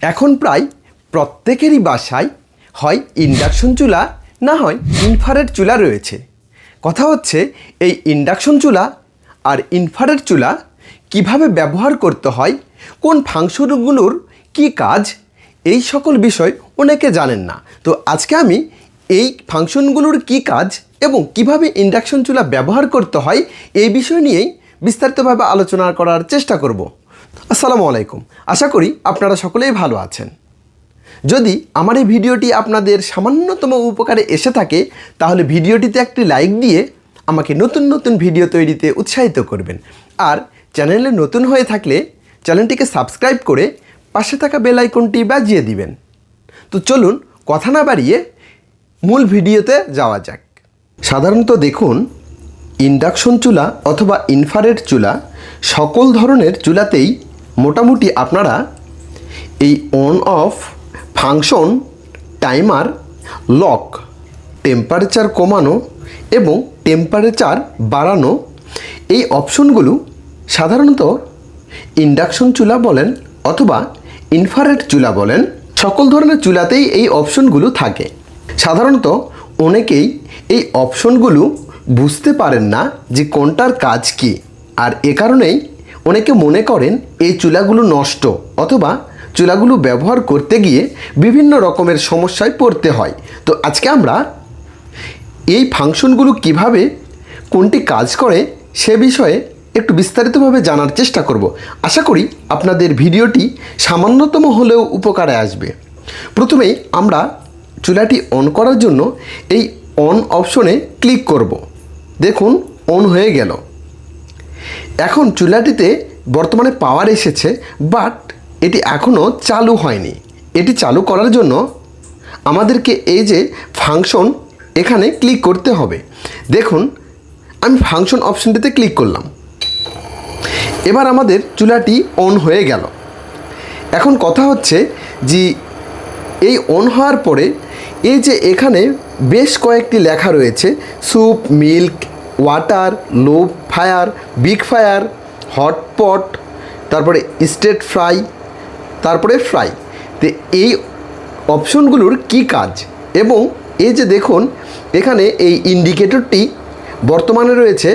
এখন প্রায় প্রত্যেকেরই বাসায় হয় ইন্ডাকশন চুলা, না হয় ইনফারেট চুলা রয়েছে। কথা হচ্ছে, এই ইন্ডাকশন চুলা আর ইনফারেট চুলা কীভাবে ব্যবহার করতে হয়, কোন ফাংশনগুলোর কি কাজ, এই সকল বিষয় অনেকে জানেন না। তো আজকে আমি এই ফাংশনগুলোর কি কাজ এবং কীভাবে ইন্ডাকশন চুলা ব্যবহার করতে হয়, এই বিষয় নিয়েই বিস্তারিতভাবে আলোচনা করার চেষ্টা করব। আসসালামু আলাইকুম। আশা করি আপনারা সকলেই ভালো আছেন। যদি আমার এই ভিডিওটি আপনাদের সামান্যতম উপকারে এসে থাকে, তাহলে ভিডিওটিতে একটি লাইক দিয়ে আমাকে নতুন নতুন ভিডিও তৈরিতে উৎসাহিত করবেন। আর চ্যানেলে নতুন হয়ে থাকলে চ্যানেলটিকে সাবস্ক্রাইব করে পাশে থাকা বেল আইকনটি বাজিয়ে দিবেন। তো চলুন কথা না বাড়িয়ে মূল ভিডিওতে যাওয়া যাক। সাধারণত দেখুন ইন্ডাকশন চুলা অথবা ইনফারেট চুলা সকল ধরনের চুলাতেই মোটামুটি আপনারা এই on off function timer lock temperature কমানো এবং টেম্পারেচার বাড়ানো এই অপশনগুলো সাধারণত ইন্ডাকশন চুলা বলেন অথবা ইনফারেট চুলা বলেন সকল ধরনের চুলাতেই এই অপশনগুলো থাকে। সাধারণত অনেকেই এই অপশনগুলো বুঝতে পারেন না যে কোনটার কাজ কী। আর এ কারণেই অনেকে মনে করেন এই চুলাগুলো নষ্ট অথবা চুলাগুলো ব্যবহার করতে গিয়ে বিভিন্ন রকমের সমস্যায় পড়তে হয়। তো আজকে আমরা এই ফাংশনগুলো কীভাবে, কোনটি কাজ করে সে বিষয়ে একটু বিস্তারিতভাবে জানার চেষ্টা করব। আশা করি আপনাদের ভিডিওটি সামান্যতম হলেও উপকারে আসবে। প্রথমেই আমরা চুলাটি অন করার জন্য এই অন অপশনে ক্লিক করব। দেখুন অন হয়ে গেল। এখন চুলাটিতে বর্তমানে পাওয়ার এসেছে বাট এটি এখনও চালু হয়নি। এটি চালু করার জন্য আমাদেরকে এই যে ফাংশন এখানে ক্লিক করতে হবে। দেখুন, আমি ফাংশন অপশনটিতে ক্লিক করলাম। এবার আমাদের চুলাটি অন হয়ে গেল। এখন কথা হচ্ছে যে এই অন হওয়ার পরে এই যে এখানে বেশ কয়েকটি লেখা রয়েছে soup milk water low fire big fire hotpot তারপরে স্টেট ফ্রাই তারপরে ফ্রাই তো এই অপশনগুলোর কি কাজ? এবং এই যে দেখুন, এখানে এই ইন্ডিকেটরটি বর্তমানে রয়েছে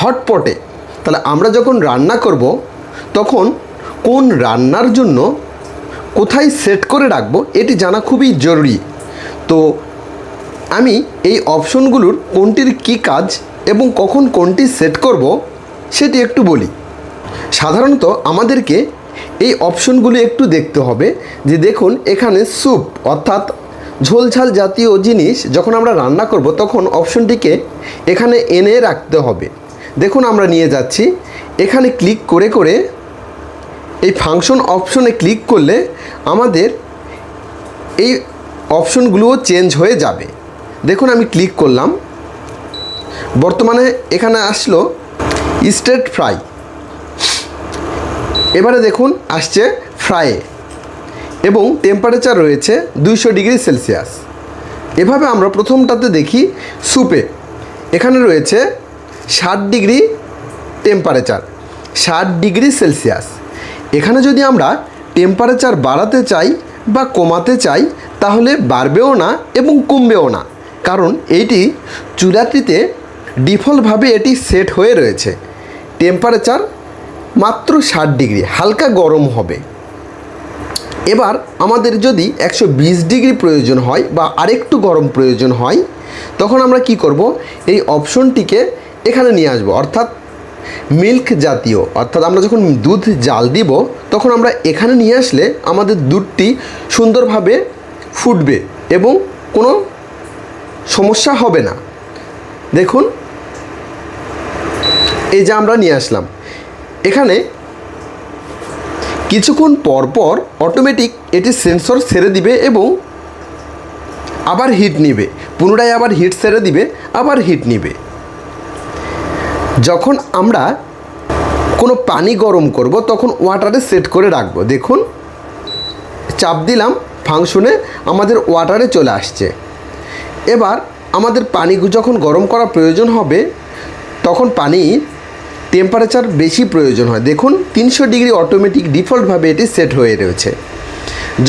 হটপটে তাহলে আমরা যখন রান্না করব, তখন কোন রান্নার জন্য কোথায় সেট করে রাখব, এটি জানা খুবই জরুরি। তো আমি এই অপশনগুলোর কোনটির কি কাজ এবং কখন কোনটি সেট করব, সেটি একটু বলি। সাধারণত আমাদেরকে এই অপশনগুলি একটু দেখতে হবে যে দেখুন, এখানে স্যুপ, অর্থাৎ ঝোলঝাল জাতীয় জিনিস যখন আমরা রান্না করব, তখন অপশনটিকে এখানে এনে রাখতে হবে। দেখুন, আমরা নিয়ে যাচ্ছি। এখানে ক্লিক করে করে এই ফাংশন অপশনে ক্লিক করলে আমাদের এই অপশনগুলোও চেঞ্জ হয়ে যাবে। দেখুন, আমি ক্লিক করলাম। বর্তমানে এখানে আসলো স্টেট ফ্রাই। এবারে দেখুন, আসছে ফ্রাইয়ে। এবং টেম্পারেচার রয়েছে দুইশো ডিগ্রি সেলসিয়াস। এভাবে আমরা প্রথমটাতে দেখি স্যুপে এখানে রয়েছে ষাট ডিগ্রি টেম্পারেচার ষাট ডিগ্রি সেলসিয়াস। এখানে যদি আমরা টেম্পারেচার বাড়াতে চাই বা কমাতে চাই, তাহলে বাড়বেও না এবং কমবেও না। কারণ এইটি চুলাটিতে ডিফল্টভাবে এটি সেট হয়ে রয়েছে। টেম্পারেচার মাত্র ষাট ডিগ্রি, হালকা গরম হবে। এবার আমাদের যদি একশো বিশ ডিগ্রি প্রয়োজন হয় বা আরেকটু গরম প্রয়োজন হয়, তখন আমরা কি করব? এই অপশনটিকে এখানে নিয়ে আসব। অর্থাৎ মিল্ক জাতীয়, অর্থাৎ আমরা যখন দুধ জাল দিব, তখন আমরা এখানে নিয়ে আসলে আমাদের দুধটি সুন্দরভাবে ফুটবে এবং কোনো সমস্যা হবে না। দেখুন এই যে আমরা নিয়ে আসলাম। এখানে কিছুক্ষণ পর পর অটোমেটিক এটি সেন্সর ছেড়ে দিবে এবং আবার হিট নিবে। পুনরায় আবার হিট ছেড়ে দিবে, আবার হিট নিবে। যখন আমরা কোনো পানি গরম করব, তখন ওয়াটারে সেট করে রাখব। দেখুন, চাপ দিলাম ফাংশনে আমাদের ওয়াটারে চলে আসছে। এবার আমাদের পানি যখন গরম করা প্রয়োজন হবে, তখন পানি টেম্পারেচার বেশি প্রয়োজন হয়। দেখুন, তিনশো ডিগ্রি অটোমেটিক ডিফল্টভাবে এটি সেট হয়ে রয়েছে।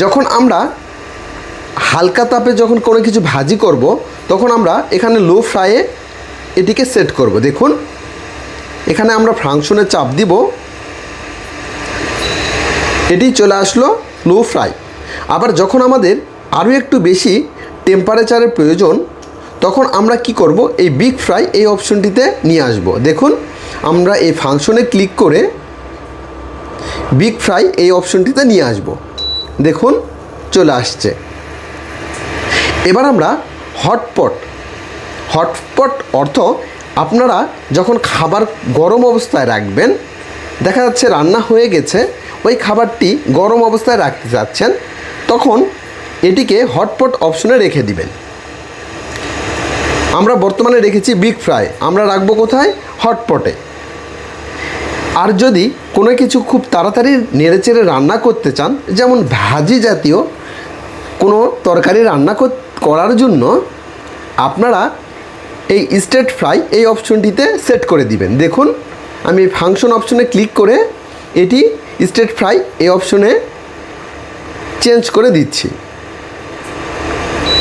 যখন আমরা হালকা তাপে যখন কোনো কিছু ভাজি করব, তখন আমরা এখানে লো ফ্রাইয়ে এটিকে সেট করব। দেখুন, এখানে আমরা ফাংশনে চাপ দিব। এটি চলে আসলো লো ফ্রাই আবার যখন আমাদের আরও একটু বেশি টেম্পারেচারের প্রয়োজন, তখন আমরা কি করব? এই বিগ ফ্রাই এই অপশনটিতে নিয়ে আসব। দেখুন আমরা এই ফাংশনে ক্লিক করে বিগ ফ্রাই এই অপশনটিতে নিয়ে আসব। দেখুন, চলে আসছে। এবার আমরা হটপট হটপট অর্থ আপনারা যখন খাবার গরম অবস্থায় রাখবেন, দেখা যাচ্ছে রান্না হয়ে গেছে, ওই খাবারটি গরম অবস্থায় রাখতে চাচ্ছেন তখন এটিকে হটপট অপশনে রেখে দিবেন। আমরা বর্তমানে রেখেছি বিগ ফ্রাই আমরা রাখব কোথায়? হটপটে আর যদি কোনো কিছু খুব তাড়াতাড়ি নেড়েচেড়ে রান্না করতে চান, যেমন ভাজি জাতীয় কোনো তরকারি রান্না কর- করার জন্য আপনারা এই স্টেট ফ্রাই এই অপশনটিতে সেট করে দিবেন। দেখুন, আমি ফাংশন অপশনে ক্লিক করে এটি স্টেট ফ্রাই এই অপশনে চেঞ্জ করে দিচ্ছি।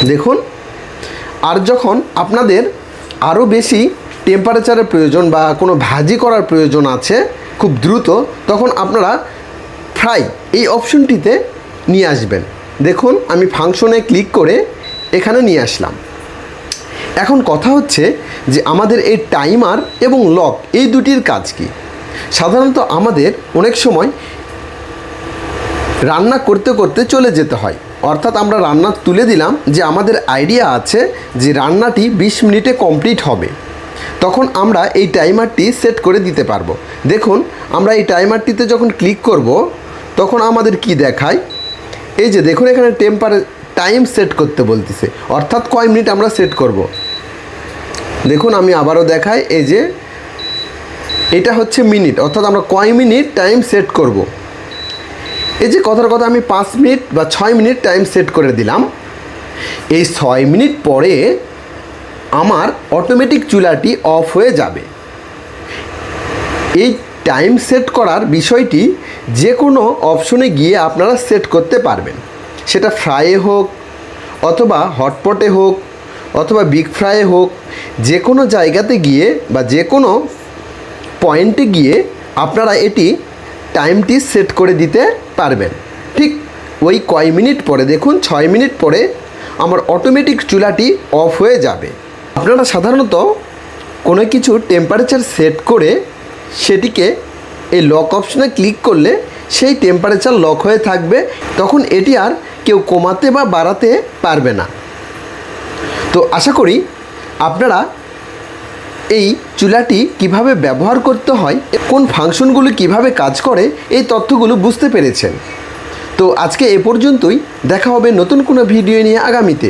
দেখুন, আর যখন আপনাদের আরও বেশি টেম্পারেচারের প্রয়োজন বা কোনো ভাজি করার প্রয়োজন আছে খুব দ্রুত তখন আপনারা ফ্রাই এই অপশনটিতে নিয়ে আসবেন। দেখুন, আমি ফাংশনে ক্লিক করে এখানে নিয়ে আসলাম। এখন কথা হচ্ছে যে আমাদের এই টাইমার এবং লক এই দুটির কাজ কি? সাধারণত আমাদের অনেক সময় রান্না করতে করতে চলে যেতে হয়। অর্থাৎ আমরা রান্না তুলে দিলাম যে আমাদের আইডিয়া আছে যে রান্নাটি বিশ মিনিটে কমপ্লিট হবে। তখন আমরা এই টাইমারটি সেট করে দিতে পারব। দেখুন, আমরা এই টাইমারটিতে যখন ক্লিক করব, তখন আমাদের কি দেখায়? এই যে দেখুন, এখানে টেম্পারে টাইম সেট করতে বলতেছে। অর্থাৎ কয় মিনিট আমরা সেট করব? দেখুন, আমি আবারও দেখাই, এই যে এটা হচ্ছে মিনিট অর্থাৎ আমরা কয় মিনিট টাইম সেট করব? এই যে কথার কথা আমি পাঁচ মিনিট বা ছয় মিনিট টাইম সেট করে দিলাম। এই ছয় মিনিট পরে আমার অটোমেটিক চুলাটি অফ হয়ে যাবে। এই টাইম সেট করার বিষয়টি যে কোনো অপশনে গিয়ে আপনারা সেট করতে পারবেন। সেটা ফ্রাইয়ে হোক, অথবা হটপটে হোক, অথবা বিগ ফ্রাইয়ে হোক যে কোনো জায়গাতে গিয়ে বা যে কোনো পয়েন্টে গিয়ে আপনারা এটি টাইমটি সেট করে দিতে পারবেন। ঠিক ওই কয় মিনিট পরে দেখুন, ছয় মিনিট পরে আমার অটোমেটিক চুলাটি অফ হয়ে যাবে। আপনারা সাধারণত কোনো কিছু টেম্পারেচার সেট করে সেটিকে এই লক অপশনে ক্লিক করলে সেই টেম্পারেচার লক হয়ে থাকবে, তখন এটি আর কেউ কমাতে বা বাড়াতে পারবে না। তো আশা করি আপনারা এই চুলাটি কীভাবে ব্যবহার করতে হয়, কোন ফাংশনগুলো কীভাবে কাজ করে, এই তথ্যগুলো বুঝতে পেরেছেন। তো আজকে এ পর্যন্তই, দেখা হবে নতুন কোনো ভিডিও নিয়ে আগামীতে।